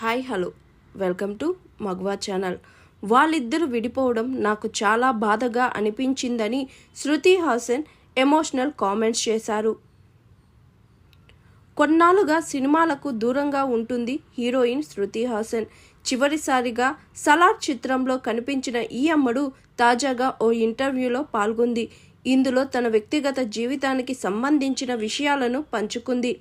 Hi hello. Welcome to మగ్వా channel. వాళ్ళిద్దరూ విడిపోవడం నాకు చాలా బాధగా అనిపించిందని శృతి హాసన్ ఎమోషనల్ కామెంట్స్ చేశారు. కొన్నాళ్ళుగా సినిమాలకు దూరంగా ఉంటుంది హీరోయిన్ శృతి హాసన్. చివరిసారిగా సలార్ చిత్రంలో కనిపించిన ఈ అమ్మడు తాజాగా ఓ ఇంటర్వ్యూలో పాల్గొంది. ఇందులో తన వ్యక్తిగత జీవితానికి సంబంధించిన విషయాలను పంచుకుంది.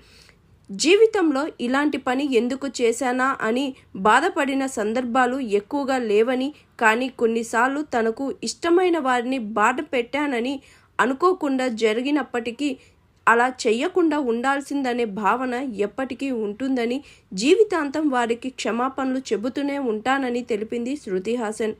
జీవితంలో ఇలాంటి పని ఎందుకు చేశానా అని బాధపడిన సందర్భాలు ఎక్కువగా లేవని కానీ కొన్నిసార్లు తనకు ఇష్టమైన వారిని బాధ పెట్టానని అనుకోకుండా జరిగినప్పటికీ అలా చెయ్యకుండా ఉండాల్సిందనే భావన ఎప్పటికీ ఉంటుందని జీవితాంతం వారికి క్షమాపణలు చెబుతూనే ఉంటానని తెలిపింది శృతి హాసన్.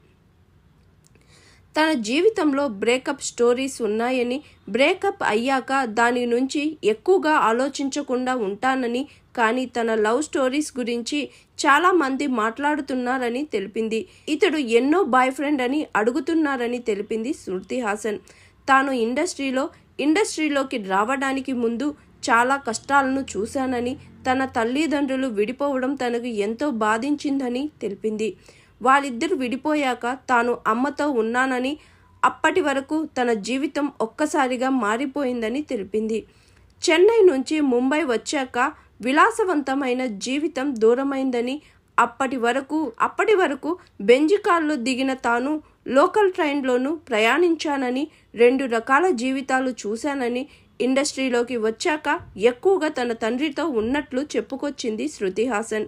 తన జీవితంలో బ్రేకప్ స్టోరీస్ ఉన్నాయని బ్రేకప్ అయ్యాక దాని నుంచి ఎక్కువగా ఆలోచించకుండా ఉంటానని కానీ తన లవ్ స్టోరీస్ గురించి చాలా మంది మాట్లాడుతున్నారని తెలిపింది. ఇతడు ఎన్నో బాయ్ ఫ్రెండ్ అని అడుగుతున్నారని తెలిపింది శృతి హాసన్. తాను ఇండస్ట్రీలో ఇండస్ట్రీలోకి రావడానికి ముందు చాలా కష్టాలను చూశానని తన తల్లిదండ్రులు విడిపోవడం తనకు ఎంతో బాధించిందని తెలిపింది. వాళ్ళిద్దరు విడిపోయాక తాను అమ్మతో ఉన్నానని అప్పటి వరకు తన జీవితం ఒక్కసారిగా మారిపోయిందని తెలిపింది. చెన్నై నుంచి ముంబై వచ్చాక విలాసవంతమైన జీవితం దూరమైందని అప్పటి వరకు అప్పటి వరకు బెంజికాల్లో దిగిన తాను లోకల్ ట్రైన్లోనూ ప్రయాణించానని రెండు రకాల జీవితాలు చూశానని ఇండస్ట్రీలోకి వచ్చాక ఎక్కువగా తన తండ్రితో ఉన్నట్లు చెప్పుకొచ్చింది Shruti Haasan.